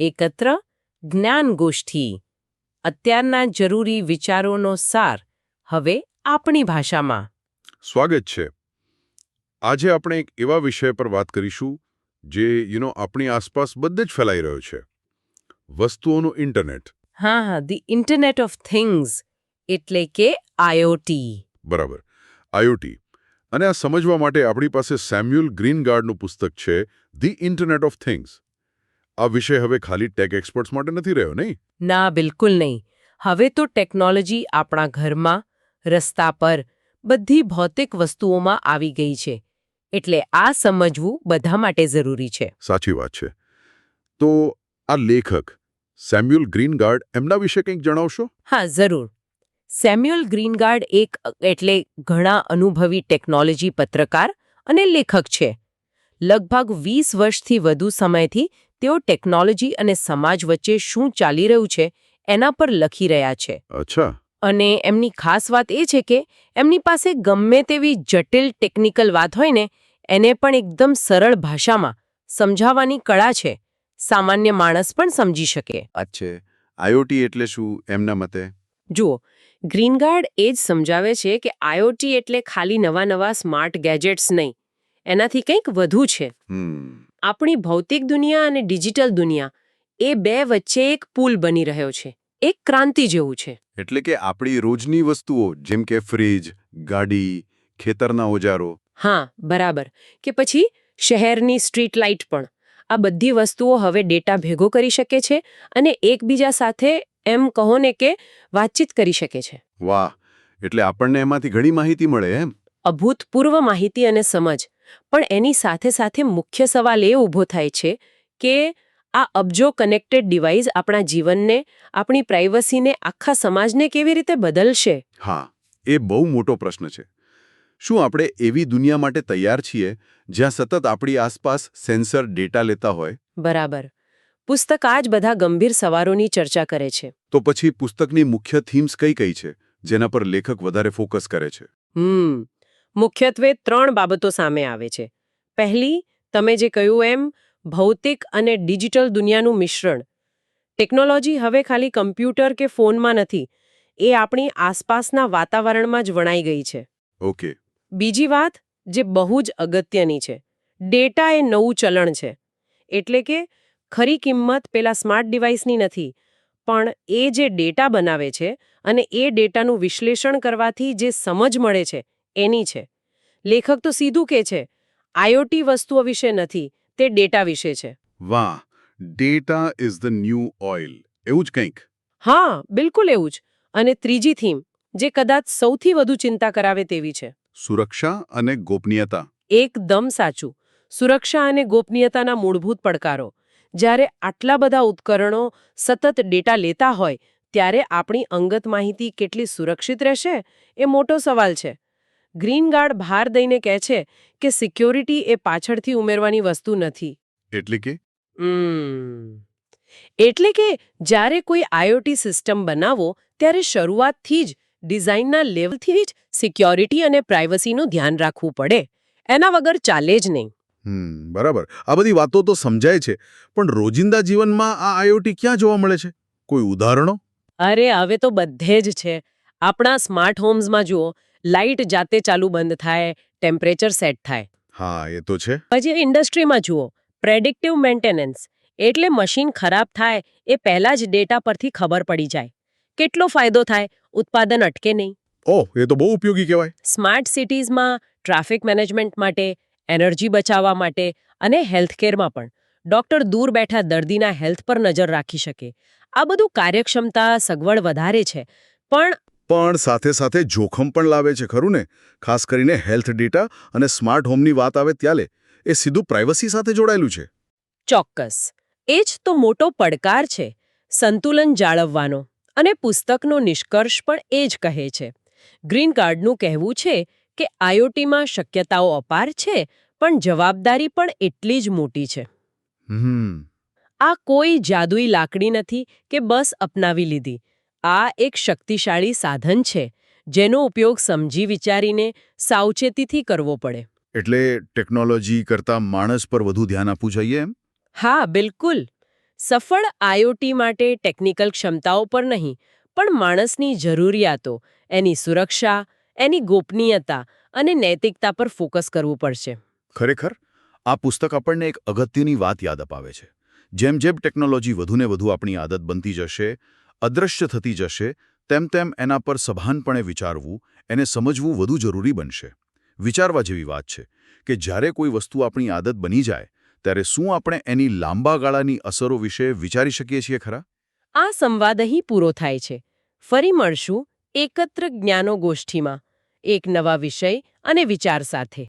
એકત્ર જ્ઞાનગોષ્ઠી. અત્યારના જરૂરી વિચારોનો સાર હવે આપણી ભાષામાં. સ્વાગત છે. આજે આપણે એક એવા વિષય પર વાત કરીશું જે યુનો આપણી આસપાસ બધે જ ફેલાઈ રહ્યો છે. વસ્તુઓનું ઇન્ટરનેટ. હા હા ધી ઇન્ટરનેટ ઓફ થિંગ્સ એટલે કે આઈઓટી બરાબર. આઈઓટી અને આ સમજવા માટે આપણી પાસે સેમ્યુઅલ ગ્રીનગાર્ડનું પુસ્તક છે ધી ઇન્ટરનેટ ઓફ થિંગ્સ આ વિષય હવે ખાલી ટેક એક્સપર્ટ્સ માટે નથી રહ્યો નહીં? ના બિલકુલ નહીં. હવે તો ટેકનોલોજી આપણા ઘરમાં રસ્તા પર બધી ભૌતિક વસ્તુઓમાં આવી ગઈ છે. એટલે આ સમજવું બધા માટે જરૂરી છે. સાચી વાત છે. તો આ લેખક સેમ્યુઅલ ગ્રીનગાર્ડ એમના વિશે કંઈક જણાવશો? હા જરૂર. સેમ્યુઅલ ગ્રીનગાર્ડ એક એટલે ઘણા અનુભવી ટેકનોલોજી પત્રકાર અને લેખક છે. લગભગ વીસ વર્ષથી વધુ સમયથી તેઓ ટેકનોલોજી અને સમાજ વચ્ચે શું ચાલી રહ્યું છે એના પર લખી રહ્યા છે. અચ્છા. અને એમની ખાસ વાત એ છે કે એમની પાસે ગમે તેવી જટિલ ટેકનિકલ વાત હોય ને એને પણ એકદમ સરળ ભાષામાં સમજાવવાની કળા છે. સામાન્ય માણસ પણ સમજી શકે. અચ્છે. આઈઓટી એટલે શું એમના મતે? જુઓ ગ્રીનગાર્ડ એ જ સમજાવે છે કે આઈઓટી એટલે ખાલી નવા નવા સ્માર્ટ ગેજેટ્સ નહીં. એનાથી કંઈક વધુ છે. હમ. આપણી ભૌતિક દુનિયા અને ડિજિટલ દુનિયા એ બે વચ્ચે એક પુલ બની રહ્યો છે એક ક્રાંતિ જેવું છે. એટલે કે આપણી રોજની વસ્તુઓ જેમ કે ફ્રીજ ગાડી ખેતરના ઓજારો. હા બરાબર. કે પછી શહેરની સ્ટ્રીટ લાઇટ પણ. આ બધી વસ્તુઓ હવે ડેટા ભેગો કરી શકે છે અને એકબીજા સાથે એમ કહો ને કે વાતચીત કરી શકે છે. વાહ! એટલે આપણને એમાંથી ઘણી માહિતી મળે એમ? અભૂતપૂર્વ માહિતી અને સમજ. પણ એની સાથે સાથે મુખ્ય સવાલ એ ઊભો થાય છે કે આ અબજો કનેક્ટેડ ડિવાઇસ આપણા જીવનને આપણી પ્રાઇવસીને આખા સમાજને કેવી રીતે બદલશે? હા એ બહુ મોટો પ્રશ્ન છે. શું આપણે એવી દુનિયા માટે તૈયાર છીએ જ્યાં સતત આપણી આસપાસ સેન્સર ડેટા લેતા હોય? બરાબર. પુસ્તક આ જ બધા ગંભીર સવારોની ચર્ચા કરે છે. તો પછી પુસ્તકની મુખ્ય થીમ્સ કઈ કઈ છે જેના પર લેખક વધારે ફોકસ કરે છે? હમ મુખ્યત્વે ત્રણ બાબતો સામે આવે છે. પહેલી તમે જે કહ્યું એમ ભૌતિક અને ડિજિટલ દુનિયાનું મિશ્રણ. ટેકનોલોજી હવે ખાલી કમ્પ્યુટર કે ફોનમાં નથી એ આપણી આસપાસના વાતાવરણમાં જ વણાઈ ગઈ છે. ઓકે. બીજી વાત જે બહુ જ અગત્યની છે ડેટા એ નવું ચલણ છે. એટલે કે ખરી કિંમત પેલા સ્માર્ટ ડિવાઇસની નથી પણ એ જે ડેટા બનાવે છે અને એ ડેટાનું વિશ્લેષણ કરવાથી જે સમજ મળે છે એની છે. લેખક તો સીધું કે છે આઈઓટી વસ્તુઓ વિશે નથી તે ડેટા વિશે છે. વાહ data is the new oil એવું જ કંઈક? હા બિલકુલ એવું જ. અને ત્રીજી થીમ જે કદાચ સૌથી વધુ ચિંતા કરાવે તેવી છે. સુરક્ષા અને ગોપનીયતા. એકદમ સાચું. સુરક્ષા અને ગોપનીયતાના મૂળભૂત પડકારો. જ્યારે આટલા બધા ઉપકરણો સતત ડેટા લેતા હોય ત્યારે આપણી અંગત માહિતી કેટલી સુરક્ષિત રહેશે એ મોટો સવાલ છે. ગ્રીન ગાર્ડ ભાર દઈને કહે છે કે સિક્યોરિટી એ પાછળથી ઉમેરવાની વસ્તુ નથી. એટલે કે. એટલે કે જ્યારે કોઈ આઈઓટી સિસ્ટમ બનાવો ત્યારે શરૂઆતથી જ ડિઝાઇનના લેવલથી જ સિક્યોરિટી અને પ્રાઇવસીનું ધ્યાન રાખવું પડે. એના વગર ચાલે જ નહીં. બરાબર. આ બધી વાતો તો સમજાય છે પણ રોજિંદા જીવનમાં આ આઈઓટી ક્યાં જોવા મળે છે? કોઈ ઉદાહરણો? અરે હવે તો બધે જ છે. આપણા સ્માર્ટ હોમ્સમાં જુઓ લાઇટ જાતે ચાલુ બંધ થાય ટેમ્પરેચર સેટ થાય. હા એ તો છે. પછી ઇન્ડસ્ટ્રીમાં જુઓ પ્રેડિક્ટિવ મેન્ટેનન્સ એટલે મશીન ખરાબ થાય એ પહેલા જ ડેટા પરથી ખબર પડી જાય. કેટલો ફાયદો થાય ઉત્પાદન અટકે નહીં. ઓહ એ તો બહુ ઉપયોગી કહેવાય. સ્માર્ટ સિટીઝમાં ટ્રાફિક મેનેજમેન્ટ માટે એનર્જી બચાવવા માટે અને હેલ્થકેરમાં પણ. ડોક્ટર દૂર બેઠા દર્દીના હેલ્થ પર નજર રાખી શકે. આ બધું કાર્યક્ષમતા સગવડ વધારે છે. પણ પણ સાથે સાથે જોખમ પણ લાવે છે ખરું ને? ખાસ કરીને હેલ્થ ડેટા અને સ્માર્ટ હોમની વાત આવે ત્યારે એ સીધું પ્રાઇવસી સાથે જોડાયેલું છે. ચોક્કસ. એ જ તો મોટો પડકાર છે સંતુલન જાળવવાનો અને પુસ્તકનો નિષ્કર્ષ પણ એ જ કહે છે. ગ્રીન કાર્ડનું કહેવું છે કે આઈઓટીમાં શક્યતાઓ અપાર છે પણ જવાબદારી પણ એટલી જ મોટી છે. આ કોઈ જાદુઈ લાકડી નથી કે બસ અપનાવી લીધી. આ એક શક્તિશાળી સાધન છે જેનો ઉપયોગ સમજી વિચારીને સાવચેતીથી કરવો પડે. એટલે ટેકનોલોજી કરતાં માણસ પર વધુ ધ્યાન આપવું જોઈએ એમ? હા બિલકુલ. સફળ આઈઓટી માટે ટેકનિકલ ક્ષમતાઓ પર નહીં પણ માણસની જરૂરિયાતો એની સુરક્ષા એની ગોપનીયતા અને નૈતિકતા પર ફોકસ કરવું પડશે. ખરેખર? આ પુસ્તક આપણને એક અગત્યની વાત યાદ અપાવે છે. જેમ જેમ ટેકનોલોજી વધુને વધુ આપણી આદત બનતી જશે અદૃશ્ય થતી જશે, તેમ તેમ એના પર સભાનપણે વિચારવું, એને સમજવું વધુ જરૂરી બનશે. વિચારવા જેવી વાત છે કે જ્યારે કોઈ વસ્તુ આપણી આદત બની જાય, ત્યારે શું આપણે એની લાંબા ગાળાની અસરો વિશે વિચારી શકીએ છીએ ખરા? આ સંવાદ અહીં પૂરો થાય છે. ફરી મળશું એકત્ર જ્ઞાનો ગોષ્ઠીમાં એક નવા વિષય અને વિચાર સાથે.